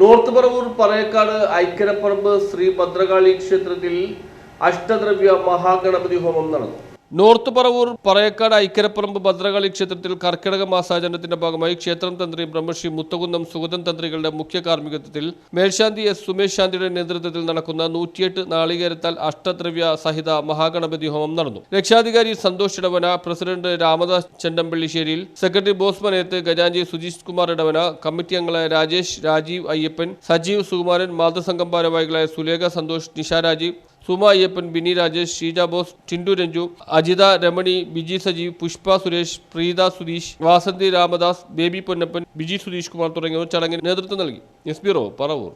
north Paravur Parayakkad Aikkaraparambu Shri Bhadrakali ക്ഷേത്രത്തിൽ അഷ്ടദ്രവ്യ മഹാഗണപതി ഹോമം നടന്നു. നോർത്ത് പറവൂർ പറയക്കാട് ഐക്കരപ്പറമ്പ് ഭദ്രകാളി ക്ഷേത്രത്തിൽ കർക്കിടക മാസാചരണത്തിന്റെ ഭാഗമായി ക്ഷേത്രം തന്ത്രി ബ്രഹ്മശ്രീ മുത്തകുന്നം സുഗതൻ തന്ത്രികളുടെ മുഖ്യ കാർമ്മികത്വത്തിൽ മേൽശാന്തി എസ് സുമേഷ് ശാന്തിയുടെ നേതൃത്വത്തിൽ നടക്കുന്ന നൂറ്റിയെട്ട് നാളികേരത്താൽ അഷ്ടദ്രവ്യ സഹിത മഹാഗണപതി ഹോമം നടന്നു. രക്ഷാധികാരി സന്തോഷ് ഇടവന പ്രസിഡന്റ് രാമദാസ് ചെണ്ടമ്പള്ളിശ്ശേരിയിൽ സെക്രട്ടറി ബോസ് മനയത്ത് ഗജാഞ്ചി സുജീഷ് കുമാർ ഇടവന കമ്മിറ്റി അംഗങ്ങളായ രാജേഷ് രാജീവ് അയ്യപ്പൻ സജീവ് സുകുമാരൻ മാതൃസംഘം ഭാരവാഹികളായ സുലേഖ സന്തോഷ് നിഷാ രാജീവ് സുമ അയ്യപ്പൻ ബിനി രാജേഷ് ഷീജ ബോസ് ടിൻഡു രഞ്ജു അജിത രമണി ബിജി സജീവ് പുഷ്പ സുരേഷ് പ്രീത സുധീഷ് വാസന്തി രാമദാസ് ബേബി പൊന്നപ്പൻ ബിജി സുധീഷ് കുമാർ തുടങ്ങിയവർ ചടങ്ങിന് നേതൃത്വം നൽകി. S B Paravur.